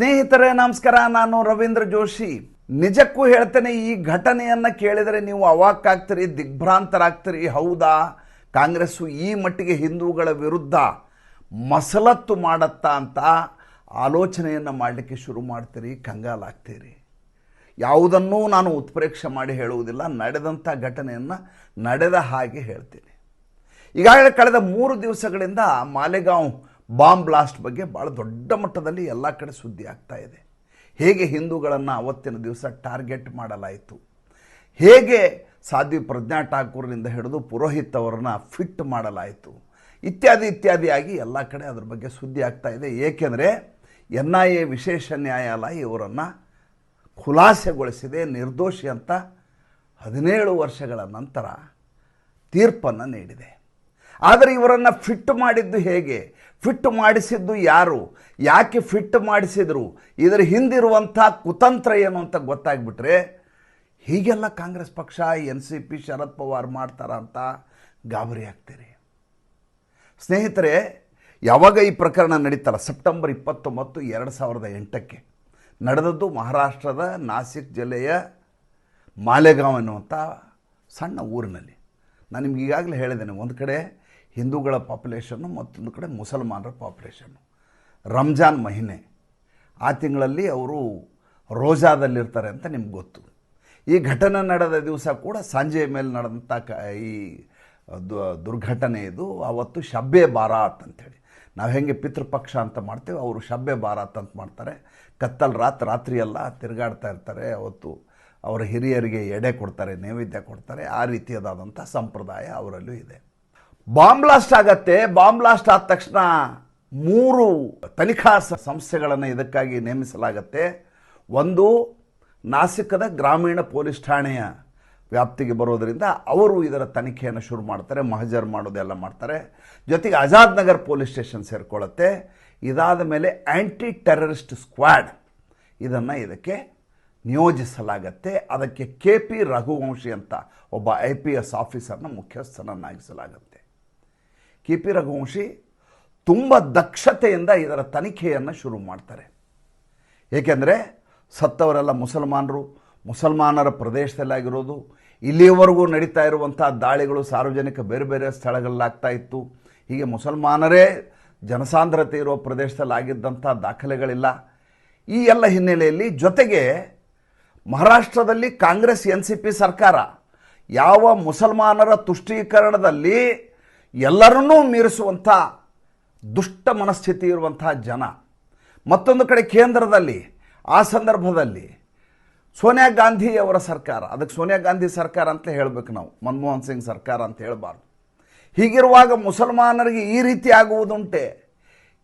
ಸ್ನೇಹಿತರೆ, ನಮಸ್ಕಾರ. ನಾನು ರವೀಂದ್ರ ಜೋಶಿ. ನಿಜಕ್ಕೂ ಹೇಳ್ತೇನೆ, ಈ ಘಟನೆಯನ್ನ ಕೇಳಿದರೆ ನೀವು ಅವಾಕ್ಕಾಗ್ತೀರಿ, ದಿಗ್ಭ್ರಾಂತರಾಗ್ತೀರಿ. ಹೌದಾ? ಕಾಂಗ್ರೆಸ್ಸು ಈ ಮಟ್ಟಿಗೆ ಹಿಂದೂಗಳ ವಿರುದ್ಧ ಮಸಲತ್ತು ಮಾಡತ್ತಾ ಅಂತ ಆಲೋಚನೆಯನ್ನು ಮಾಡಲಿಕ್ಕೆ ಶುರು ಮಾಡ್ತೀರಿ ಕಂಗಾಲಾಗ್ತೀರಿ ಯಾವುದನ್ನೂ ನಾನು ಉತ್ಪ್ರೇಕ್ಷೆ ಮಾಡಿ ಹೇಳುವುದಿಲ್ಲ ನಡೆದಂಥ ಘಟನೆಯನ್ನು ನಡೆದ ಹಾಗೆ ಹೇಳ್ತೀನಿ. ಈಗಾಗಲೇ ಕಳೆದ ಮೂರು ದಿವಸಗಳಿಂದ ಮಾಲೆಗಾಂವ್ ಬಾಂಬ್ ಬ್ಲಾಸ್ಟ್ ಬಗ್ಗೆ ಭಾಳ ದೊಡ್ಡ ಮಟ್ಟದಲ್ಲಿ ಎಲ್ಲ ಕಡೆ ಸುದ್ದಿ ಆಗ್ತಾ ಇದೆ. ಹೇಗೆ ಹಿಂದೂಗಳನ್ನು ಅವತ್ತಿನ ದಿವಸ ಟಾರ್ಗೆಟ್ ಮಾಡಲಾಯಿತು? ಹೇಗೆ ಸಾಧ್ವಿ ಪ್ರಜ್ಞಾ ಠಾಕೂರ್ನಿಂದ ಹಿಡಿದು ಪುರೋಹಿತ್ ಅವರನ್ನ ಫಿಟ್ ಮಾಡಲಾಯಿತು? ಇತ್ಯಾದಿ ಇತ್ಯಾದಿಯಾಗಿ ಎಲ್ಲ ಕಡೆ ಅದ್ರ ಬಗ್ಗೆ ಸುದ್ದಿ ಆಗ್ತಾ ಇದೆ. ಏಕೆಂದರೆ ಎನ್ ಐ ಎ ವಿಶೇಷ ನ್ಯಾಯಾಲಯ ಇವರನ್ನು ಖುಲಾಸೆಗೊಳಿಸಿದೆ, ನಿರ್ದೋಷಿ ಅಂತ ಹದಿನೇಳು ವರ್ಷಗಳ ನಂತರ ತೀರ್ಪನ್ನು ನೀಡಿದೆ. ಆದರೆ ಇವರನ್ನು ಫಿಟ್ ಮಾಡಿದ್ದು ಹೇಗೆ? ಫಿಟ್ ಮಾಡಿಸಿದ್ದು ಯಾರು? ಯಾಕೆ ಫಿಟ್ ಮಾಡಿಸಿದರು? ಇದರ ಹಿಂದಿರುವಂಥ ಕುತಂತ್ರ ಏನು ಅಂತ ಗೊತ್ತಾಗ್ಬಿಟ್ರೆ, ಹೀಗೆಲ್ಲ ಕಾಂಗ್ರೆಸ್ ಪಕ್ಷ, N C P, Sharad Pawar ಮಾಡ್ತಾರ ಅಂತ ಗಾಬರಿ ಆಗ್ತೀರಿ. ಸ್ನೇಹಿತರೆ, ಯಾವಾಗ ಈ ಪ್ರಕರಣ ನಡೀತಲ್ಲ? ಸೆಪ್ಟೆಂಬರ್ ಇಪ್ಪತ್ತೊಂಬತ್ತು, ಎರಡು ಸಾವಿರದ ಎಂಟಕ್ಕೆ. ನಡೆದದ್ದು ಮಹಾರಾಷ್ಟ್ರದ ನಾಸಿಕ್ ಜಿಲ್ಲೆಯ ಮಾಲೆಗಾಂವ್ ಅನ್ನುವಂಥ ಸಣ್ಣ ಊರಿನಲ್ಲಿ. ನಾನು ನಿಮ್ಗೆ ಈಗಾಗಲೇ ಹೇಳಿದ್ದೇನೆ, ಒಂದು ಕಡೆ ಹಿಂದೂಗಳ ಪಾಪ್ಯುಲೇಷನ್ನು ಮತ್ತೊಂದು ಕಡೆ ಮುಸಲ್ಮಾನರ ಪಾಪ್ಯುಲೇಷನ್ನು. ರಂಜಾನ್ ಮಹಿನೆ. ಆ ತಿಂಗಳಲ್ಲಿ ಅವರು ರೋಜಾದಲ್ಲಿರ್ತಾರೆ ಅಂತ ನಿಮ್ಗೆ ಗೊತ್ತು. ಈ ಘಟನೆ ನಡೆದ ದಿವಸ ಕೂಡ ಸಂಜೆಯ ಮೇಲೆ ನಡೆದಂಥ ಕ ಈ ದುರ್ಘಟನೆ ಇದು. ಆವತ್ತು ಶಬ್ಬೆ ಬಾರಾತ್ ಅಂಥೇಳಿ. ನಾವು ಹೆಂಗೆ ಪಿತೃಪಕ್ಷ ಅಂತ ಮಾಡ್ತೇವೆ, ಅವರು ಶಬ್ಬೆ ಬಾರಾತ್ ಅಂತ ಮಾಡ್ತಾರೆ. ಕತ್ತಲ್ ರಾತ್, ರಾತ್ರಿ ಎಲ್ಲ ತಿರುಗಾಡ್ತಾ ಇರ್ತಾರೆ. ಅವತ್ತು ಅವರ ಹಿರಿಯರಿಗೆ ಎಡೆ ಕೊಡ್ತಾರೆ, ನೈವೇದ್ಯ ಕೊಡ್ತಾರೆ. ಆ ರೀತಿಯದಾದಂಥ ಸಂಪ್ರದಾಯ ಅವರಲ್ಲೂ ಇದೆ. ಬಾಂಬ್ ಬ್ಲಾಸ್ಟ್ ಆಗತ್ತೆ, ಬಾಂಬ್ ಬ್ಲಾಸ್ಟ್ ಆದ ತಕ್ಷಣ ಮೂರು ತನಿಖಾ ಸಂಸ್ಥೆಗಳನ್ನು ಇದಕ್ಕಾಗಿ ನೇಮಿಸಲಾಗತ್ತೆ. ಒಂದು ನಾಸಿಕದ ಗ್ರಾಮೀಣ ಪೊಲೀಸ್ ಠಾಣೆಯ ವ್ಯಾಪ್ತಿಗೆ ಬರೋದರಿಂದ ಅವರು ಇದರ ತನಿಖೆಯನ್ನು ಶುರು ಮಾಡ್ತಾರೆ, ಮಹಜರ್ ಮಾಡೋದೆಲ್ಲ ಮಾಡ್ತಾರೆ. ಜೊತೆಗೆ ಆಜಾದ್ ನಗರ್ ಪೊಲೀಸ್ ಸ್ಟೇಷನ್ ಸೇರಿಕೊಳ್ಳುತ್ತೆ. ಇದಾದ ಮೇಲೆ ಆ್ಯಂಟಿ ಟೆರರಿಸ್ಟ್ ಸ್ಕ್ವಾಡ್ ಇದನ್ನು ಇದಕ್ಕೆ ನಿಯೋಜಿಸಲಾಗತ್ತೆ. ಅದಕ್ಕೆ ಕೆ ಪಿ ರಘುವಂಶಿ ಅಂತ ಒಬ್ಬ ಐ ಪಿ ಎಸ್ ಆಫೀಸರ್ನ ಮುಖ್ಯಸ್ಥನನ್ನಾಗಿಸಲಾಗತ್ತೆ. ಕೆ ಪಿ ರಘುವಂಶಿ ತುಂಬ ದಕ್ಷತೆಯಿಂದ ಇದರ ತನಿಖೆಯನ್ನು ಶುರು ಮಾಡ್ತಾರೆ. ಏಕೆಂದರೆ ಸತ್ತವರೆಲ್ಲ ಮುಸಲ್ಮಾನರು, ಮುಸಲ್ಮಾನರ ಪ್ರದೇಶದಲ್ಲಾಗಿರೋದು. ಇಲ್ಲಿಯವರೆಗೂ ನಡೀತಾ ಇರುವಂಥ ದಾಳಿಗಳು ಸಾರ್ವಜನಿಕ ಬೇರೆ ಬೇರೆ ಸ್ಥಳಗಳಲ್ಲಾಗ್ತಾ ಇತ್ತು. ಹೀಗೆ ಮುಸಲ್ಮಾನರೇ ಜನಸಾಂದ್ರತೆ ಇರುವ ಪ್ರದೇಶದಲ್ಲಿ ಆಗಿದ್ದಂಥ ದಾಖಲೆಗಳಿಲ್ಲ. ಈ ಎಲ್ಲ ಹಿನ್ನೆಲೆಯಲ್ಲಿ ಜೊತೆಗೆ ಮಹಾರಾಷ್ಟ್ರದಲ್ಲಿ ಕಾಂಗ್ರೆಸ್ ಎನ್ ಸಿ ಪಿ ಸರ್ಕಾರ ಯಾವ ಮುಸಲ್ಮಾನರ ತುಷ್ಟೀಕರಣದಲ್ಲಿ ಎಲ್ಲರನ್ನೂ ಮೀರಿಸುವಂಥ ದುಷ್ಟ ಮನಸ್ಥಿತಿ ಇರುವಂಥ ಜನ. ಮತ್ತೊಂದು ಕಡೆ ಕೇಂದ್ರದಲ್ಲಿ, ಆ ಸಂದರ್ಭದಲ್ಲಿ ಸೋನಿಯಾ ಗಾಂಧಿ ಅವರ ಸರ್ಕಾರ, ಅದಕ್ಕೆ ಸೋನಿಯಾ ಗಾಂಧಿ ಸರ್ಕಾರ ಅಂತ ಹೇಳಬೇಕು ನಾವು, ಮನಮೋಹನ್ ಸಿಂಗ್ ಸರ್ಕಾರ ಅಂತ ಹೇಳಬಾರ್ದು. ಹೀಗಿರುವಾಗ ಮುಸಲ್ಮಾನರಿಗೆ ಈ ರೀತಿ ಆಗುವುದುಂಟೆ.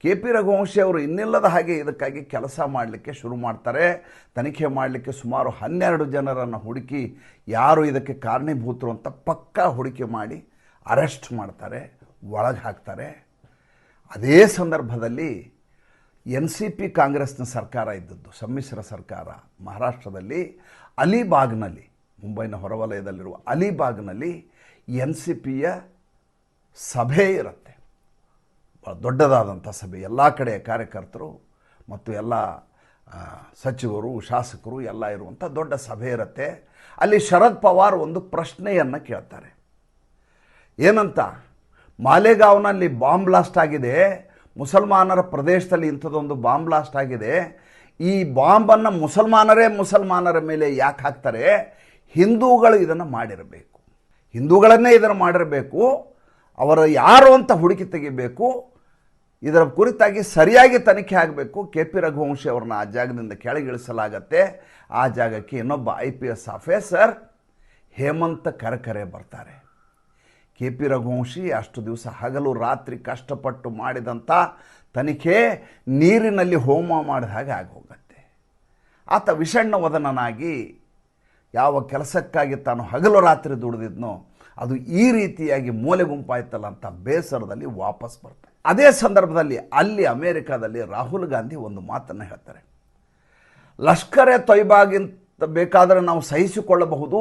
ಕೆ ಪಿ ರಘುವಂಶಿ ಅವರು ಇನ್ನಿಲ್ಲದ ಹಾಗೆ ಇದಕ್ಕಾಗಿ ಕೆಲಸ ಮಾಡಲಿಕ್ಕೆ ಶುರು ಮಾಡ್ತಾರೆ. ತನಿಖೆ ಮಾಡಲಿಕ್ಕೆ ಸುಮಾರು ಹನ್ನೆರಡು ಜನರನ್ನು ಹುಡುಕಿ ಯಾರು ಇದಕ್ಕೆ ಕಾರಣೀಭೂತರು ಅಂತ ಪಕ್ಕಾ ಹುಡುಕಿ ಮಾಡಿ ಅರೆಸ್ಟ್ ಮಾಡ್ತಾರೆ, ಒಳಗೆ ಹಾಕ್ತಾರೆ. ಅದೇ ಸಂದರ್ಭದಲ್ಲಿ ಎನ್ ಸಿ ಪಿ ಕಾಂಗ್ರೆಸ್ನ ಸರ್ಕಾರ ಇದ್ದದ್ದು, ಸಮ್ಮಿಶ್ರ ಸರ್ಕಾರ ಮಹಾರಾಷ್ಟ್ರದಲ್ಲಿ, ಅಲಿಬಾಗ್ನಲ್ಲಿ, ಮುಂಬೈನ ಹೊರವಲಯದಲ್ಲಿರುವ ಅಲಿಬಾಗ್ನಲ್ಲಿ ಎನ್ ಸಿ ಪಿಯ ಸಭೆ ಇರುತ್ತೆ. ದೊಡ್ಡದಾದಂಥ ಸಭೆ. ಎಲ್ಲ ಕಡೆಯ ಕಾರ್ಯಕರ್ತರು ಮತ್ತು ಎಲ್ಲ ಸಚಿವರು, ಶಾಸಕರು ಎಲ್ಲ ಇರುವಂಥ ದೊಡ್ಡ ಸಭೆ ಇರುತ್ತೆ. ಅಲ್ಲಿ ಶರದ್ ಪವಾರ್ ಒಂದು ಪ್ರಶ್ನೆಯನ್ನು ಕೇಳ್ತಾರೆ. ಏನಂತ? ಮಾಲೆಗಾವ್ನಲ್ಲಿ ಬಾಂಬ್ ಬ್ಲಾಸ್ಟ್ ಆಗಿದೆ. ಮುಸಲ್ಮಾನರ ಪ್ರದೇಶದಲ್ಲಿ ಇಂಥದ್ದೊಂದು ಬಾಂಬ್ ಬ್ಲಾಸ್ಟ್ ಆಗಿದೆ. ಈ ಬಾಂಬನ್ನು ಮುಸಲ್ಮಾನರೇ ಮುಸಲ್ಮಾನರ ಮೇಲೆ ಯಾಕೆ ಹಾಕ್ತಾರೆ? ಹಿಂದೂಗಳು ಇದನ್ನು ಮಾಡಿರಬೇಕು. ಹಿಂದೂಗಳನ್ನೇ ಇದನ್ನು ಮಾಡಿರಬೇಕು. ಅವರ ಯಾರು ಅಂತ ಹುಡುಕಿ ತೆಗಿಬೇಕು. ಇದರ ಕುರಿತಾಗಿ ಸರಿಯಾಗಿ ತನಿಖೆ ಆಗಬೇಕು. ಕೆ ಪಿ ರಘುವಂಶಿ ಅವ್ರನ್ನ ಆ ಜಾಗದಿಂದ ಕೆಳಗಿಳಿಸಲಾಗತ್ತೆ. ಆ ಜಾಗಕ್ಕೆ ಇನ್ನೊಬ್ಬ I P S officer Hemant Karkare ಬರ್ತಾರೆ. ಕೆ ಪಿ ರಘುವಂಶಿ, ಅಷ್ಟು ದಿವಸ ಹಗಲು ರಾತ್ರಿ ಕಷ್ಟಪಟ್ಟು ಮಾಡಿದಂಥ ತನಿಖೆ ನೀರಿನಲ್ಲಿ ಹೋಮ ಮಾಡಿದ ಹಾಗೆ ಆಗೋಗತ್ತೆ. ಆತ ವಿಷಣ್ಣ ವದನನಾಗಿ ಯಾವ ಕೆಲಸಕ್ಕಾಗಿ ತಾನು ಹಗಲು ರಾತ್ರಿ ದುಡಿದಿದ್ನೋ, ಅದು ಈ ರೀತಿಯಾಗಿ ಮೂಲೆ ಗುಂಪಾಯ್ತಲ್ಲ ಅಂತ ಬೇಸರದಲ್ಲಿ ವಾಪಸ್ ಬರ್ತಾರೆ ಅದೇ ಸಂದರ್ಭದಲ್ಲಿ ಅಲ್ಲಿ ಅಮೇರಿಕಾದಲ್ಲಿ ರಾಹುಲ್ ಗಾಂಧಿ ಒಂದು ಮಾತನ್ನು ಹೇಳ್ತಾರೆ. ಲಷ್ಕರೆ ಎ ಬೇಕಾದರೆ ನಾವು ಸಹಿಸಿಕೊಳ್ಳಬಹುದು.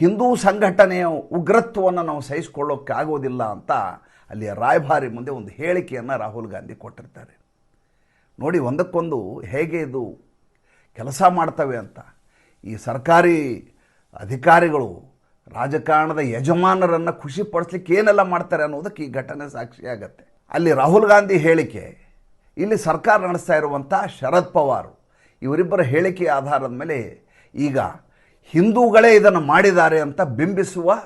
ಹಿಂದೂ ಸಂಘಟನೆಯ ಉಗ್ರತ್ವವನ್ನು ನಾವು ಸಹಿಸಿಕೊಳ್ಳೋಕ್ಕಾಗೋದಿಲ್ಲ ಅಂತ ಅಲ್ಲಿಯ ರಾಯಭಾರಿ ಮುಂದೆ ಒಂದು ಹೇಳಿಕೆಯನ್ನು ರಾಹುಲ್ ಗಾಂಧಿ ಕೊಟ್ಟಿರ್ತಾರೆ. ನೋಡಿ, ಒಂದಕ್ಕೊಂದು ಹೇಗೆ ಇದು ಕೆಲಸ ಮಾಡ್ತವೆ ಅಂತ. ಈ ಸರ್ಕಾರಿ ಅಧಿಕಾರಿಗಳು ರಾಜಕಾರಣದ ಯಜಮಾನರನ್ನು ಖುಷಿಪಡಿಸ್ಲಿಕ್ಕೆ ಏನೆಲ್ಲ ಮಾಡ್ತಾರೆ ಅನ್ನೋದಕ್ಕೆ ಈ ಘಟನೆ ಸಾಕ್ಷಿಯಾಗತ್ತೆ ಅಲ್ಲಿ ರಾಹುಲ್ ಗಾಂಧಿ ಹೇಳಿಕೆ, ಇಲ್ಲಿ ಸರ್ಕಾರ ನಡೆಸ್ತಾ ಇರುವಂಥ ಶರದ್ ಪವಾರ್, ಇವರಿಬ್ಬರ ಹೇಳಿಕೆಯ ಆಧಾರದ ಮೇಲೆ ಈಗ ಹಿಂದೂಗಳೇ ಇದನ್ನು ಮಾಡಿದ್ದಾರೆ ಅಂತ ಬಿಂಬಿಸುವ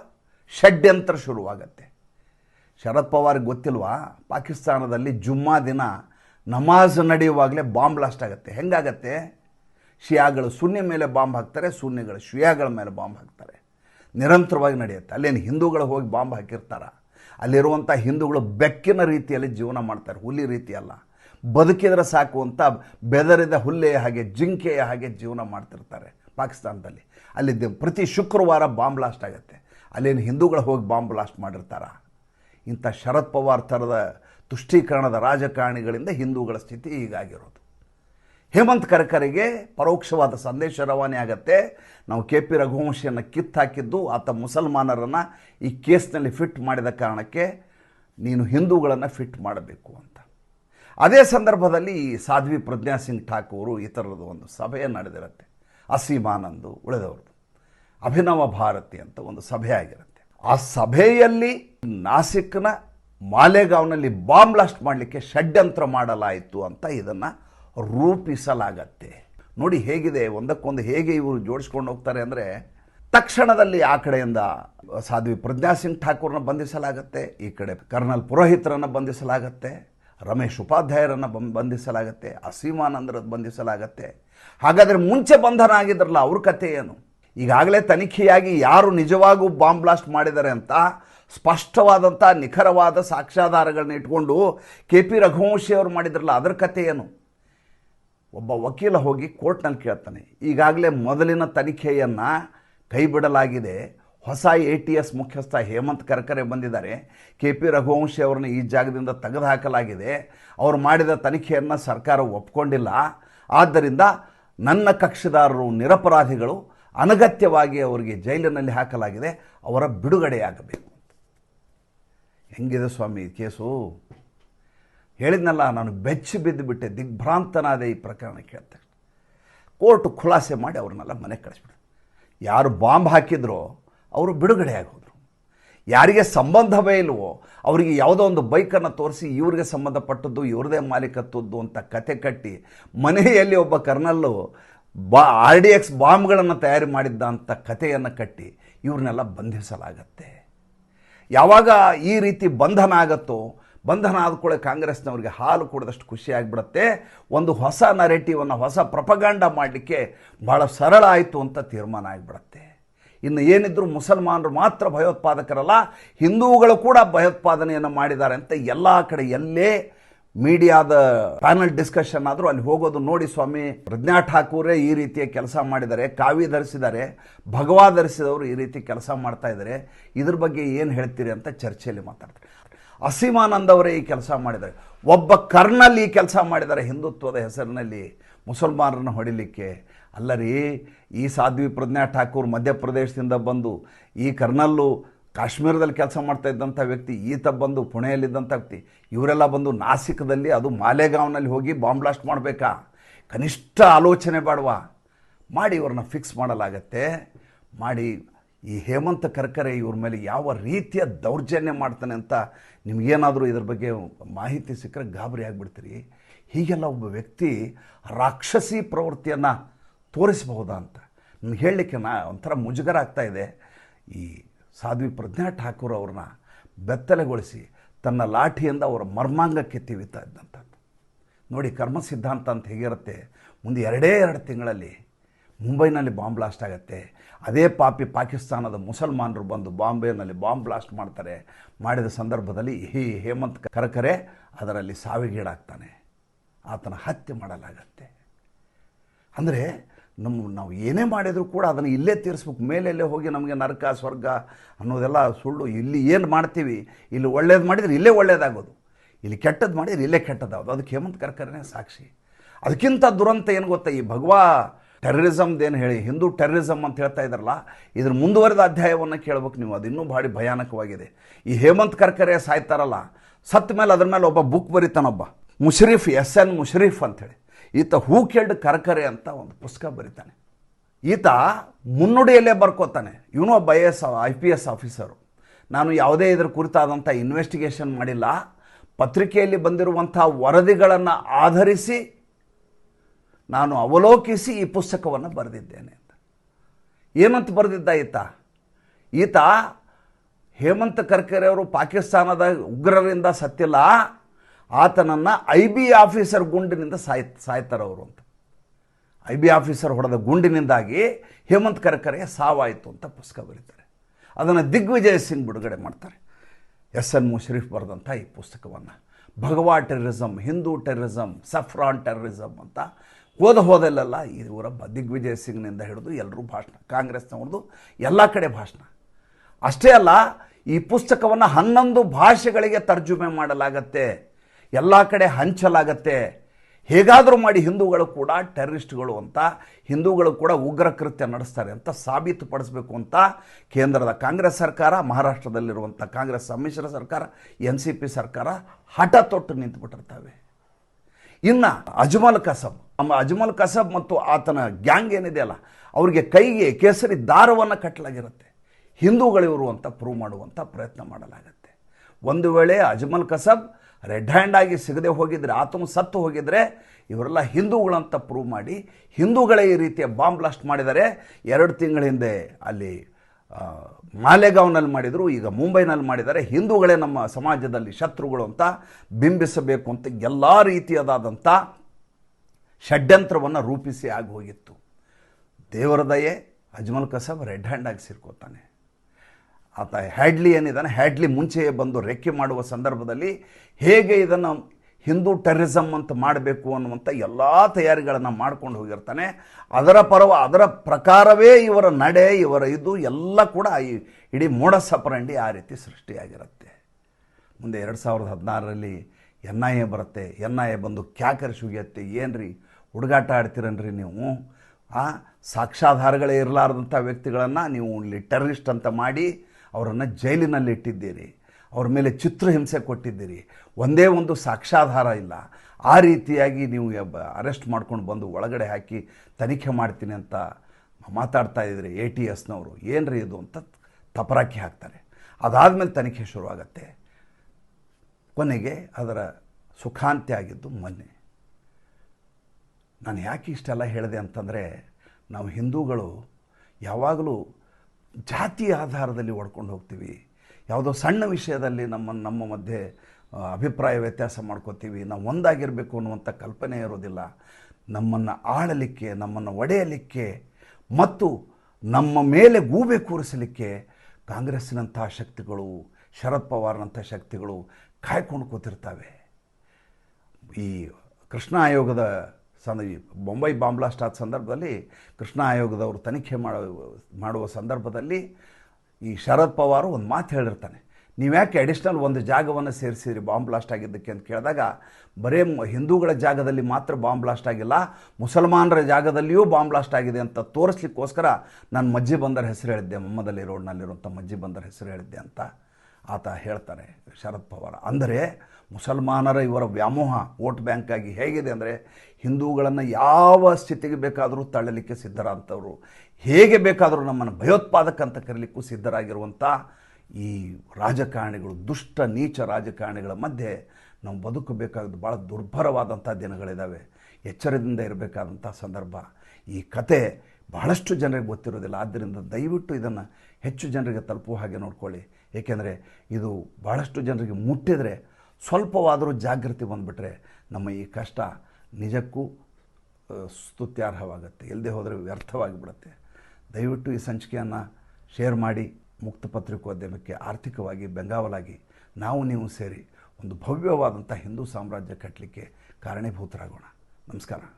ಷಡ್ಯಂತ್ರ ಶುರುವಾಗತ್ತೆ. ಶರದ್ ಪವಾರ್ ಗೊತ್ತಿಲ್ವಾ? ಪಾಕಿಸ್ತಾನದಲ್ಲಿ ಜುಮ್ಮಾ ದಿನ ನಮಾಜ್ ನಡೆಯುವಾಗಲೇ ಬಾಂಬ್ ಬ್ಲಾಸ್ಟ್ ಆಗುತ್ತೆ. ಹೆಂಗಾಗತ್ತೆ? ಶಿಯಾಗಳು ಸುನ್ನಿ ಮೇಲೆ ಬಾಂಬ್ ಹಾಕ್ತಾರೆ ಸುನ್ನಿಗಳು ಶಿಯಾಗಳ ಮೇಲೆ ಬಾಂಬ್ ಹಾಕ್ತಾರೆ. ನಿರಂತರವಾಗಿ ನಡೆಯುತ್ತೆ. ಅಲ್ಲೇನು ಹಿಂದೂಗಳು ಹೋಗಿ ಬಾಂಬ್ ಹಾಕಿರ್ತಾರ? ಅಲ್ಲಿರುವಂಥ ಹಿಂದೂಗಳು ಬೆಕ್ಕಿನ ರೀತಿಯಲ್ಲಿ ಜೀವನ ಮಾಡ್ತಾರೆ. ಹುಲಿ ರೀತಿಯಲ್ಲ. ಬದುಕಿದ್ರೆ ಸಾಕು ಅಂತ ಬೆದರಿದ ಹುಲ್ಲೆಯ ಹಾಗೆ, ಜಿಂಕೆಯ ಹಾಗೆ ಜೀವನ ಮಾಡ್ತಿರ್ತಾರೆ. ಪಾಕಿಸ್ತಾನದಲ್ಲಿ. ಅಲ್ಲಿ ಪ್ರತಿ ಶುಕ್ರವಾರ ಬಾಂಬ್ ಬ್ಲಾಸ್ಟ್ ಆಗುತ್ತೆ. ಅಲ್ಲೇನು ಹಿಂದೂಗಳು ಹೋಗಿ ಬಾಂಬ್ ಬ್ಲಾಸ್ಟ್ ಮಾಡಿರ್ತಾರ? ಇಂಥ ಶರದ್ ಪವಾರ್ ಥರದ ತುಷ್ಟೀಕರಣದ ರಾಜಕಾರಣಿಗಳಿಂದ ಹಿಂದೂಗಳ ಸ್ಥಿತಿ ಹೀಗಾಗಿರೋದು. ಹೇಮಂತ್ ಕರ್ಕರಿಗೆ ಪರೋಕ್ಷವಾದ ಸಂದೇಶ ರವಾನೆ ಆಗತ್ತೆ. ನಾವು ಕೆ ಪಿ ರಘುವಂಶಿಯನ್ನು ಕಿತ್ತಾಕಿದ್ದು ಆತ ಮುಸಲ್ಮಾನರನ್ನು ಈ ಕೇಸ್ನಲ್ಲಿ ಫಿಟ್ ಮಾಡಿದ ಕಾರಣಕ್ಕೆ ನೀನು ಹಿಂದೂಗಳನ್ನು ಫಿಟ್ ಮಾಡಬೇಕು ಅಂತ. ಅದೇ ಸಂದರ್ಭದಲ್ಲಿ ಈ ಸಾಧ್ವಿ ಪ್ರಜ್ಞಾ ಸಿಂಗ್ ಠಾಕೂರು ಈ ಥರದ ಒಂದು ಸಭೆ ನಡೆದಿರುತ್ತೆ. ಅಸೀಮಾನಂದು ಉಳಿದವ್ರದ್ದು ಅಭಿನವ ಭಾರತಿ ಅಂತ ಒಂದು ಸಭೆ ಆಗಿರುತ್ತೆ ಆ ಸಭೆಯಲ್ಲಿ ನಾಸಿಕ್ನ ಮಾಲೆಗಾವ್ನಲ್ಲಿ ಬಾಂಬ್ ಬ್ಲಾಸ್ಟ್ ಮಾಡಲಿಕ್ಕೆ ಷಡ್ಯಂತ್ರ ಮಾಡಲಾಯಿತು ಅಂತ ಇದನ್ನು ರೂಪಿಸಲಾಗತ್ತೆ. ನೋಡಿ ಹೇಗಿದೆ, ಒಂದಕ್ಕೊಂದು ಹೇಗೆ ಇವರು ಜೋಡಿಸ್ಕೊಂಡು ಹೋಗ್ತಾರೆ ಅಂದರೆ, ತಕ್ಷಣದಲ್ಲಿ ಆ ಕಡೆಯಿಂದ ಸಾಧ್ವಿ ಪ್ರಜ್ಞಾ ಸಿಂಗ್ ಠಾಕೂರ್ನ ಬಂಧಿಸಲಾಗತ್ತೆ, ಈ ಕಡೆ ಕರ್ನಲ್ ಪುರೋಹಿತರನ್ನು ಬಂಧಿಸಲಾಗತ್ತೆ, ರಮೇಶ್ ಉಪಾಧ್ಯಾಯರನ್ನು ಬಂಧಿಸಲಾಗತ್ತೆ ಅಸೀಮಾನಂದರ ಬಂಧಿಸಲಾಗತ್ತೆ. ಹಾಗಾದರೆ ಮುಂಚೆ ಬಂಧನ ಆಗಿದ್ರಲ್ಲ ಅವ್ರ ಕಥೆ ಏನು? ಈಗಾಗಲೇ ತನಿಖೆಯಾಗಿ ಯಾರು ನಿಜವಾಗೂ ಬಾಂಬ್ ಬ್ಲಾಸ್ಟ್ ಮಾಡಿದ್ದಾರೆ ಅಂತ ಸ್ಪಷ್ಟವಾದಂಥ ನಿಖರವಾದ ಸಾಕ್ಷ್ಯಾಧಾರಗಳನ್ನ ಇಟ್ಕೊಂಡು ಕೆ ಪಿ ರಘುವಂಶಿ ಅವರು ಮಾಡಿದ್ರಲ್ಲ ಅದರ ಕಥೆ ಏನು? ಒಬ್ಬ ವಕೀಲ ಹೋಗಿ ಕೋರ್ಟ್ನಲ್ಲಿ ಕೇಳ್ತಾನೆ. ಈಗಾಗಲೇ ಮೊದಲಿನ ತನಿಖೆಯನ್ನು ಕೈಬಿಡಲಾಗಿದೆ. ಹೊಸ ಎ ಟಿ ಎಸ್ ಮುಖ್ಯಸ್ಥ ಹೇಮಂತ್ ಕರ್ಕರೆ ಬಂದಿದ್ದಾರೆ. ಕೆ ಪಿ ರಘುವಂಶಿ ಅವ್ರನ್ನ ಈ ಜಾಗದಿಂದ ತೆಗೆದುಹಾಕಲಾಗಿದೆ. ಅವರು ಮಾಡಿದ ತನಿಖೆಯನ್ನು ಸರ್ಕಾರ ಒಪ್ಕೊಂಡಿಲ್ಲ. ಆದ್ದರಿಂದ ನನ್ನ ಕಕ್ಷಿದಾರರು ನಿರಪರಾಧಿಗಳು ಅನಗತ್ಯವಾಗಿ ಅವರಿಗೆ ಜೈಲಿನಲ್ಲಿ ಹಾಕಲಾಗಿದೆ, ಅವರ ಬಿಡುಗಡೆಯಾಗಬೇಕು. ಹೆಂಗಿದೆ ಸ್ವಾಮಿ ಕೇಸು? ಹೇಳಿದ್ನಲ್ಲ, ನಾನು ಬೆಚ್ಚಿ ಬಿದ್ದು ಬಿಟ್ಟೆ, ದಿಗ್ಭ್ರಾಂತನಾದೆ ಈ ಪ್ರಕರಣ ಕೇಳ್ತೇನೆ ಕೋರ್ಟ್ ಖುಲಾಸೆ ಮಾಡಿ ಅವ್ರನ್ನೆಲ್ಲ ಮನೆಗೆ ಕಳಿಸ್ಬಿಡ್ತು ಯಾರು ಬಾಂಬ್ ಹಾಕಿದ್ರೋ, ಅವರು ಬಿಡುಗಡೆ ಆಗೋದ್ರು ಯಾರಿಗೆ ಸಂಬಂಧವೇ ಇಲ್ವೋ ಅವರಿಗೆ ಯಾವುದೋ ಒಂದು ಬೈಕನ್ನು ತೋರಿಸಿ ಇವ್ರಿಗೆ ಸಂಬಂಧಪಟ್ಟದ್ದು, ಇವ್ರದೇ ಮಾಲೀಕತ್ವದ್ದು ಅಂತ ಕತೆ ಕಟ್ಟಿ ಮನೆಯಲ್ಲಿ ಒಬ್ಬ ಕರ್ನಲ್ಲು ಬಾ, ಆರ್ ಡಿ ಎಕ್ಸ್ ಬಾಂಬ್ಗಳನ್ನು ತಯಾರಿ ಮಾಡಿದ್ದ ಅಂತ ಕಥೆಯನ್ನು ಕಟ್ಟಿ ಇವ್ರನ್ನೆಲ್ಲ ಬಂಧಿಸಲಾಗತ್ತೆ. ಯಾವಾಗ ಈ ರೀತಿ ಬಂಧನ ಆಗುತ್ತೋ, ಬಂಧನ ಆದ ಕೂಡ ಕಾಂಗ್ರೆಸ್ನವ್ರಿಗೆ ಹಾಲು ಕುಡಿದಷ್ಟು ಖುಷಿ ಆಗಿಬಿಡುತ್ತೆ. ಒಂದು ಹೊಸ ನರೇಟಿವನ್ನು ಹೊಸ ಪ್ರಪಗಾಂಡ ಮಾಡಲಿಕ್ಕೆ ಭಾಳ ಸರಳ ಆಯಿತು ಅಂತ ತೀರ್ಮಾನ ಆಗಿಬಿಡುತ್ತೆ. ಇನ್ನು ಏನಿದ್ರು ಮುಸಲ್ಮಾನರು ಮಾತ್ರ ಭಯೋತ್ಪಾದಕರಲ್ಲ, ಹಿಂದೂಗಳು ಕೂಡ ಭಯೋತ್ಪಾದನೆಯನ್ನು ಮಾಡಿದ್ದಾರೆ ಅಂತ ಎಲ್ಲ ಕಡೆ ಎಲ್ಲೇ ಮೀಡಿಯಾದ ಪ್ಯಾನಲ್ ಡಿಸ್ಕಷನ್ ಆದರೂ ಅಲ್ಲಿ ಹೋಗೋದು ನೋಡಿ ಸ್ವಾಮಿ ಪ್ರಜ್ಞಾ ಠಾಕೂರೇ ಈ ರೀತಿಯ ಕೆಲಸ ಮಾಡಿದ್ದಾರೆ ಕಾವಿ ಧರಿಸಿದ್ದಾರೆ ಭಗವಾ ಧರಿಸಿದವರು ಈ ರೀತಿ ಕೆಲಸ ಮಾಡ್ತಾ ಇದ್ದಾರೆ. ಇದ್ರ ಬಗ್ಗೆ ಏನು ಹೇಳ್ತೀರಿ ಅಂತ ಚರ್ಚೆಯಲ್ಲಿ ಮಾತಾಡ್ತಾರೆ ಅಸೀಮಾನಂದ್ ಅವರೇ ಈ ಕೆಲಸ ಮಾಡಿದ್ದಾರೆ. ಒಬ್ಬ ಕರ್ನಲ್ಲಿ ಈ ಕೆಲಸ ಮಾಡಿದ್ದಾರೆ ಹಿಂದುತ್ವದ ಹೆಸರಿನಲ್ಲಿ ಮುಸಲ್ಮಾನರನ್ನು ಹೊಡಿಲಿಕ್ಕೆ. ಅಲ್ಲ ರೀ ಈ ಸಾಧ್ವಿ ಪ್ರಜ್ಞಾ ಠಾಕೂರ್ ಮಧ್ಯಪ್ರದೇಶದಿಂದ ಬಂದು, ಈ ಕರ್ನಲ್ಲು ಕಾಶ್ಮೀರದಲ್ಲಿ ಕೆಲಸ ಮಾಡ್ತಾ ಇದ್ದಂಥ ವ್ಯಕ್ತಿ, ಈತ ಬಂದು ಪುಣೆಯಲ್ಲಿದ್ದಂಥ ವ್ಯಕ್ತಿ, ಇವರೆಲ್ಲ ಬಂದು ನಾಸಿಕದಲ್ಲಿ ಅದು ಮಾಲೆಗಾಂವ್ನಲ್ಲಿ ಹೋಗಿ ಬಾಂಬ್ ಬ್ಲಾಸ್ಟ್ ಮಾಡಬೇಕಾ? ಕನಿಷ್ಠ ಆಲೋಚನೆ ಬೇಡವಾ? ಮಾಡಿ ಇವ್ರನ್ನ ಫಿಕ್ಸ್ ಮಾಡಲಾಗತ್ತೆ. ಮಾಡಿ ಈ ಹೇಮಂತ ಕರ್ಕರೆ ಇವ್ರ ಮೇಲೆ ಯಾವ ರೀತಿಯ ದೌರ್ಜನ್ಯ ಮಾಡ್ತಾನೆ ಅಂತ ನಿಮಗೇನಾದರೂ ಇದ್ರ ಬಗ್ಗೆ ಮಾಹಿತಿ ಸಿಕ್ಕರೆ ಗಾಬರಿ ಆಗಿಬಿಡ್ತೀರಿ. ಹೀಗೆಲ್ಲ ಒಬ್ಬ ವ್ಯಕ್ತಿ ರಾಕ್ಷಸಿ ಪ್ರವೃತ್ತಿಯನ್ನು ತೋರಿಸಬಹುದಾ ಅಂತ ನನಗೆ ಹೇಳಲಿಕ್ಕೆ ನಾ ಒಂಥರ ಮುಜುಗರ ಆಗ್ತಾ ಇದೆ. ಈ ಸಾಧ್ವಿ ಪ್ರಜ್ಞಾ ಠಾಕೂರ್ ಅವ್ರನ್ನ ಬೆತ್ತಲೆಗೊಳಿಸಿ ತನ್ನ ಲಾಠಿಯಿಂದ ಅವರ ಮರ್ಮಾಂಗಕ್ಕೆ ತಿವಿತಾ ಇದ್ದಂಥದ್ದು ನೋಡಿ, ಕರ್ಮ ಸಿದ್ಧಾಂತ ಅಂತ ಹೇಗಿರುತ್ತೆ? ಮುಂದೆ ಎರಡೇ ಎರಡು ತಿಂಗಳಲ್ಲಿ ಮುಂಬೈನಲ್ಲಿ ಬಾಂಬ್ ಬ್ಲಾಸ್ಟ್ ಆಗುತ್ತೆ. ಅದೇ ಪಾಪಿ ಪಾಕಿಸ್ತಾನದ ಮುಸಲ್ಮಾನರು ಬಂದು ಬಾಂಬೆನಲ್ಲಿ ಬಾಂಬ್ ಬ್ಲಾಸ್ಟ್ ಮಾಡ್ತಾರೆ. ಮಾಡಿದ ಸಂದರ್ಭದಲ್ಲಿ ಈ ಹೇಮಂತ್ ಕರಕರೆ ಅದರಲ್ಲಿ ಸಾವಿಗೀಡಾಗ್ತಾನೆ. ಆತನ ಹತ್ಯೆ ಮಾಡಲಾಗತ್ತೆ. ಅಂದರೆ ನಮ್ಮ ನಾವು ಏನೇ ಮಾಡಿದರೂ ಕೂಡ ಅದನ್ನು ಇಲ್ಲೇ ತೀರಿಸ್ಬೇಕು. ಮೇಲೆಲ್ಲೇ ಹೋಗಿ ನಮಗೆ ನರಕ, ಸ್ವರ್ಗ ಅನ್ನೋದೆಲ್ಲ ಸುಳ್ಳು. ಇಲ್ಲಿ ಏನು ಮಾಡ್ತೀವಿ? ಇಲ್ಲಿ ಒಳ್ಳೇದು ಮಾಡಿದರೆ ಇಲ್ಲೇ ಒಳ್ಳೇದಾಗೋದು. ಇಲ್ಲಿ ಕೆಟ್ಟದ್ದು ಮಾಡಿದ್ರೆ ಇಲ್ಲೇ ಕೆಟ್ಟದಾಗೋದು. ಅದಕ್ಕೆ ಹೇಮಂತ್ ಕರ್ಕರನೇ ಸಾಕ್ಷಿ. ಅದಕ್ಕಿಂತ ದುರಂತ ಏನು ಗೊತ್ತಾ? ಈ ಭಗವಾ ಟೆರರಿಸಮ್ದೇನು ಹೇಳಿ, ಹಿಂದೂ ಟೆರರಿಸಮ್ ಅಂತ ಹೇಳ್ತಾ ಇದ್ದಾರಲ್ಲ, ಇದ್ರ ಮುಂದುವರೆದ ಅಧ್ಯಾಯವನ್ನು ಕೇಳ್ಬೇಕು ನೀವು. ಅದು ಇನ್ನೂ ಭಾರಿ ಭಯಾನಕವಾಗಿದೆ. ಈ ಹೇಮಂತ್ ಕರ್ಕರೆ ಸಾಯ್ತಾರಲ್ಲ ಸತ್ತ ಮೇಲೆ ಅದ್ರ ಮೇಲೆ ಒಬ್ಬ ಬುಕ್ ಬರೀತಾನೊಬ್ಬ. ಮುಷರೀಫ್, ಎಸ್ ಎನ್ ಮುಷರೀಫ್ ಅಂಥೇಳಿ ಈತ ಹೂ ಕೇಳ್ಡ್ ಕರಕರೆ ಅಂತ ಒಂದು ಪುಸ್ತಕ ಬರೀತಾನೆ. ಈತ ಮುನ್ನುಡಿಯಲ್ಲೇ ಬರ್ಕೋತಾನೆ. ಇವನು ಒಬ್ಬ I S I P S officer ನಾನು ಯಾವುದೇ ಇದರ ಕುರಿತಾದಂಥ ಇನ್ವೆಸ್ಟಿಗೇಷನ್ ಮಾಡಿಲ್ಲ. ಪತ್ರಿಕೆಯಲ್ಲಿ ಬಂದಿರುವಂಥ ವರದಿಗಳನ್ನು ಆಧರಿಸಿ ನಾನು ಅವಲೋಕಿಸಿ ಈ ಪುಸ್ತಕವನ್ನು ಬರೆದಿದ್ದೇನೆ ಅಂತ. ಏನಂತ ಬರೆದಿದ್ದ ಈತ? ಈತ ಹೇಮಂತ್ ಕರ್ಕರೆ ಅವರು ಪಾಕಿಸ್ತಾನದ ಉಗ್ರರಿಂದ ಸತ್ತಿಲ್ಲ. ಆತನನ್ನು ಐ ಬಿ ಆಫೀಸರ್ ಗುಂಡಿನಿಂದ ಸಾಯ್ ಸಾಯ್ತಾರೆ ಅವರು ಅಂತ. ಐ ಬಿ ಆಫೀಸರ್ ಹೊಡೆದ ಗುಂಡಿನಿಂದಾಗಿ ಹೇಮಂತ್ ಕರ್ಕರೆಯ ಸಾವಾಯಿತು ಅಂತ ಪುಸ್ತಕ ಬರೀತಾರೆ. ಅದನ್ನು ದಿಗ್ವಿಜಯ್ ಸಿಂಗ್ ಬಿಡುಗಡೆ ಮಾಡ್ತಾರೆ. ಎಸ್ ಎನ್ ಮುಷರೀಫ್ ಬರೆದಂಥ ಈ ಪುಸ್ತಕವನ್ನು. ಭಗವಾ terrorism Hindu terrorism saffron terrorism ಅಂತ ಓದ ಹೋದಲ್ಲೆಲ್ಲ ಇವರ ದಿಗ್ವಿಜಯ ಸಿಂಗ್ನಿಂದ ಹಿಡಿದು ಎಲ್ಲರೂ ಭಾಷಣ ಕಾಂಗ್ರೆಸ್ನವ್ರದ್ದು ಎಲ್ಲ ಕಡೆ ಭಾಷಣ. ಅಷ್ಟೇ ಅಲ್ಲ, ಈ ಪುಸ್ತಕವನ್ನು ಹನ್ನೊಂದು ಭಾಷೆಗಳಿಗೆ ತರ್ಜುಮೆ ಮಾಡಲಾಗತ್ತೆ. ಎಲ್ಲ ಕಡೆ ಹಂಚಲಾಗತ್ತೆ. ಹೇಗಾದರೂ ಮಾಡಿ ಹಿಂದೂಗಳು ಕೂಡ ಟೆರರಿಸ್ಟ್ಗಳು ಅಂತ, ಹಿಂದೂಗಳು ಕೂಡ ಉಗ್ರ ಕೃತ್ಯ ನಡೆಸ್ತಾರೆ ಅಂತ ಸಾಬೀತುಪಡಿಸಬೇಕು ಅಂತ ಕೇಂದ್ರದ ಕಾಂಗ್ರೆಸ್ ಸರ್ಕಾರ ಮಹಾರಾಷ್ಟ್ರದಲ್ಲಿರುವಂಥ ಕಾಂಗ್ರೆಸ್ ಸಮ್ಮಿಶ್ರ ಸರ್ಕಾರ, ಎನ್ ಸಿ ಪಿ ಸರ್ಕಾರ ಹಠ ತೊಟ್ಟು ನಿಂತುಬಿಟ್ಟಿರ್ತವೆ. ಇನ್ನು ಅಜ್ಮಲ್ ಕಸಬ್, ನಮ್ಮ ಅಜ್ಮಲ್ ಕಸಬ್ ಮತ್ತು ಆತನ ಗ್ಯಾಂಗ್ ಏನಿದೆಯಲ್ಲ ಅವರಿಗೆ ಕೈಗೆ ಕೇಸರಿ ದಾರವನ್ನು ಕಟ್ಟಲಾಗಿರುತ್ತೆ. ಹಿಂದೂಗಳಿವರು ಅಂತ ಪ್ರೂವ್ ಮಾಡುವಂಥ ಪ್ರಯತ್ನ ಮಾಡಲಾಗತ್ತೆ. ಒಂದು ವೇಳೆ ಅಜ್ಮಲ್ ಕಸಬ್ ರೆಡ್ ಹ್ಯಾಂಡ್ ಆಗಿ ಸಿಗದೆ ಹೋಗಿದ್ರೆ, ಆತನು ಸತ್ತು ಹೋಗಿದ್ರೆ, ಇವರೆಲ್ಲ ಹಿಂದೂಗಳಂತ ಪ್ರೂವ್ ಮಾಡಿ, ಹಿಂದೂಗಳೇ ಈ ರೀತಿಯ ಬಾಂಬ್ ಬ್ಲಾಸ್ಟ್ ಮಾಡಿದ್ದಾರೆ ಎರಡು ತಿಂಗಳ ಹಿಂದೆ ಅಲ್ಲಿ ಮಾಲೆಗಾವ್ನಲ್ಲಿ ಮಾಡಿದರು, ಈಗ ಮುಂಬೈನಲ್ಲಿ ಮಾಡಿದರೆ, ಹಿಂದೂಗಳೇ ನಮ್ಮ ಸಮಾಜದಲ್ಲಿ ಶತ್ರುಗಳು ಅಂತ ಬಿಂಬಿಸಬೇಕು ಅಂತ ಎಲ್ಲ ರೀತಿಯಾದಂಥ ಷಡ್ಯಂತ್ರವನ್ನು ರೂಪಿಸಿ ಆಗಿ ಹೋಗಿತ್ತು. ದೇವರ ದಯೆ, ಅಜ್ಮಲ್ ಕಸಬ್ ರೆಡ್ ಹ್ಯಾಂಡ್ ಆಗಿ ಸೇರ್ಕೋತಾನೆ ಆತ ಹ್ಯಾಡ್ಲಿ ಏನಿದ್ದಾನೆ, ಹ್ಯಾಡ್ಲಿ ಮುಂಚೆಯೇ ಬಂದು ರೆಕ್ಕೆ ಮಾಡುವ ಸಂದರ್ಭದಲ್ಲಿ ಹೇಗೆ ಇದನ್ನು ಹಿಂದೂ ಟೆರರಿಸಮ್ ಅಂತ ಮಾಡಬೇಕು ಅನ್ನುವಂಥ ಎಲ್ಲ ತಯಾರಿಗಳನ್ನು ಮಾಡ್ಕೊಂಡು ಹೋಗಿರ್ತಾನೆ. ಅದರ ಪರವ, ಅದರ ಪ್ರಕಾರವೇ ಇವರ ನಡೆ, ಇವರ ಇದು ಎಲ್ಲ ಕೂಡ ಈ ಇಡೀ ಮೋಡ ಸಪರಂಡಿ ಆ ರೀತಿ ಸೃಷ್ಟಿಯಾಗಿರುತ್ತೆ. ಮುಂದೆ ಎರಡು ಸಾವಿರದ ಹದಿನಾರರಲ್ಲಿ ಎನ್ ಐ ಎ ಬರುತ್ತೆ. ಎನ್ ಐ ಎ ಬಂದು ಕ್ಯಾಕರ್ ಏನು ರೀ ಹುಡುಗಾಟ ಆಡ್ತೀರನ್ರಿ ನೀವು? ಆ ಸಾಕ್ಷ್ಯಾಧಾರಗಳೇ ಇರಲಾರ್ದಂಥ ವ್ಯಕ್ತಿಗಳನ್ನು ನೀವು ಇಲ್ಲಿ ಟೆರರಿಸ್ಟ್ ಅಂತ ಮಾಡಿ ಅವರನ್ನು ಜೈಲಿನಲ್ಲಿ ಇಟ್ಟಿದ್ದೀರಿ. ಅವ್ರ ಮೇಲೆ ಚಿತ್ರಹಿಂಸೆ ಕೊಟ್ಟಿದ್ದೀರಿ. ಒಂದೇ ಒಂದು ಸಾಕ್ಷ್ಯಾಧಾರ ಇಲ್ಲ. ಆ ರೀತಿಯಾಗಿ ನೀವು ಅರೆಸ್ಟ್ ಮಾಡ್ಕೊಂಡು ಬಂದು ಒಳಗಡೆ ಹಾಕಿ ತನಿಖೆ ಮಾಡ್ತೀನಿ ಅಂತ ಮಾತಾಡ್ತಾ ಇದ್ದೀರಿ ಎ ಟಿ ಎಸ್ನವರು. ಏನ್ರಿ ಇದು ಅಂತ ತಪರಾಕಿ ಹಾಕ್ತಾರೆ. ಅದಾದಮೇಲೆ ತನಿಖೆ ಶುರುವಾಗತ್ತೆ. ಕೊನೆಗೆ ಅದರ ಸುಖಾಂತ್ಯ ಆಗಿದ್ದು ಮೊನ್ನೆ. ನಾನು ಯಾಕೆ ಇಷ್ಟೆಲ್ಲ ಹೇಳಿದೆ ಅಂತಂದರೆ, ನಾವು ಹಿಂದೂಗಳು ಯಾವಾಗಲೂ ಜಾತಿ ಆಧಾರದಲ್ಲಿ ಹೊಡ್ಕೊಂಡು ಹೋಗ್ತೀವಿ. ಯಾವುದೋ ಸಣ್ಣ ವಿಷಯದಲ್ಲಿ ನಮ್ಮ ನಮ್ಮ ಮಧ್ಯೆ ಅಭಿಪ್ರಾಯ ವ್ಯತ್ಯಾಸ ಮಾಡ್ಕೋತೀವಿ. ನಾವು ಒಂದಾಗಿರಬೇಕು ಅನ್ನುವಂಥ ಕಲ್ಪನೆ ಇರೋದಿಲ್ಲ. ನಮ್ಮನ್ನು ಆಳಲಿಕ್ಕೆ, ನಮ್ಮನ್ನು ಒಡೆಯಲಿಕ್ಕೆ ಮತ್ತು ನಮ್ಮ ಮೇಲೆ ಗೂಬೆ ಕೂರಿಸಲಿಕ್ಕೆ ಕಾಂಗ್ರೆಸ್ಸಿನಂಥ ಶಕ್ತಿಗಳು, ಶರದ್ ಪವಾರ್ನಂಥ ಶಕ್ತಿಗಳು ಕಾಯ್ಕೊಂಡು ಕೂತಿರ್ತವೆ. ಈ ಕೃಷ್ಣ ಆಯೋಗದ ಸಂದ ಬೊಂಬೈ ಬಾಂಬ್ ಬ್ಲಾಸ್ಟ್ ಆದ ಸಂದರ್ಭದಲ್ಲಿ ಕೃಷ್ಣ ಆಯೋಗದವರು ತನಿಖೆ ಮಾಡುವ ಮಾಡುವ ಸಂದರ್ಭದಲ್ಲಿ ಈ ಶರದ್ ಪವಾರ್ ಒಂದು ಮಾತು ಹೇಳಿರ್ತಾನೆ. ನೀವು ಯಾಕೆ ಅಡಿಷ್ನಲ್ ಒಂದು ಜಾಗವನ್ನು ಸೇರಿಸಿದ್ರಿ ಬಾಂಬ್ ಬ್ಲಾಸ್ಟ್ ಆಗಿದ್ದಕ್ಕೆ ಅಂತ ಕೇಳಿದಾಗ, ಬರೇ ಹಿಂದೂಗಳ ಜಾಗದಲ್ಲಿ ಮಾತ್ರ ಬಾಂಬ್ ಬ್ಲಾಸ್ಟ್ ಆಗಿಲ್ಲ, ಮುಸಲ್ಮಾನರ ಜಾಗದಲ್ಲಿಯೂ ಬಾಂಬ್ ಬ್ಲಾಸ್ಟ್ ಆಗಿದೆ ಅಂತ ತೋರಿಸ್ಲಿಕ್ಕೋಸ್ಕರ ನಾನು ಮಜ್ಜಿ ಬಂದರ್ ಹೆಸರು ಹೇಳಿದ್ದೆ ಮೊಮ್ಮದಲ್ಲಿ ರೋಡ್ನಲ್ಲಿರುವಂಥ ಮಜ್ಜಿ ಬಂದರ್ ಹೆಸರು ಹೇಳಿದ್ದೆ ಅಂತ ಆತ ಹೇಳ್ತಾರೆ ಶರದ್ ಪವಾರ್. ಅಂದರೆ ಮುಸಲ್ಮಾನರ ಇವರ ವ್ಯಾಮೋಹ ವೋಟ್ ಬ್ಯಾಂಕ್ ಆಗಿ ಹೇಗಿದೆ ಅಂದರೆ ಹಿಂದೂಗಳನ್ನು ಯಾವ ಸ್ಥಿತಿಗೆ ಬೇಕಾದರೂ ತಳ್ಳಲಿಕ್ಕೆ ಸಿದ್ಧರಾದಂಥವ್ರು ಹೇಗೆ ಬೇಕಾದರೂ ನಮ್ಮನ್ನು ಭಯೋತ್ಪಾದಕ ಅಂತ ಕರೀಲಿಕ್ಕೂ ಸಿದ್ಧರಾಗಿರುವಂಥ ಈ ರಾಜಕಾರಣಿಗಳು, ದುಷ್ಟ, ನೀಚ ರಾಜಕಾರಣಿಗಳ ಮಧ್ಯೆ ನಾವು ಬದುಕಬೇಕಾದ ಭಾಳ ದುರ್ಭರವಾದಂಥ ದಿನಗಳಿದ್ದಾವೆ ಎಚ್ಚರದಿಂದ ಇರಬೇಕಾದಂಥ ಸಂದರ್ಭ. ಈ ಕತೆ ಬಹಳಷ್ಟು ಜನರಿಗೆ ಗೊತ್ತಿರೋದಿಲ್ಲ. ಆದ್ದರಿಂದ ದಯವಿಟ್ಟು ಇದನ್ನು ಹೆಚ್ಚು ಜನರಿಗೆ ತಲುಪುವ ಹಾಗೆ ನೋಡ್ಕೊಳ್ಳಿ. ಏಕೆಂದರೆ ಇದು ಬಹಳಷ್ಟು ಜನರಿಗೆ ಮುಟ್ಟಿದರೆ ಸ್ವಲ್ಪವಾದರೂ ಜಾಗೃತಿ ಬಂದುಬಿಟ್ರೆ ನಮ್ಮ ಈ ಕಷ್ಟ ನಿಜಕ್ಕೂ ಸ್ತುತ್ಯಾರ್ಹವಾಗುತ್ತೆ. ಇಲ್ಲದೆ ಹೋದರೆ ವ್ಯರ್ಥವಾಗಿ ಬಿಡುತ್ತೆ ದಯವಿಟ್ಟು ಈ ಸಂಚಿಕೆಯನ್ನು ಶೇರ್ ಮಾಡಿ ಮುಕ್ತ ಪತ್ರಿಕೋದ್ಯಮಕ್ಕೆ ಆರ್ಥಿಕವಾಗಿ ಬೆಂಗಾವಲಾಗಿ ನಾವು ನೀವು ಸೇರಿ ಒಂದು ಭವ್ಯವಾದಂಥ ಹಿಂದೂ ಸಾಮ್ರಾಜ್ಯ ಕಟ್ಟಲಿಕ್ಕೆ ಕಾರಣೀಭೂತರಾಗೋಣ. ನಮಸ್ಕಾರ.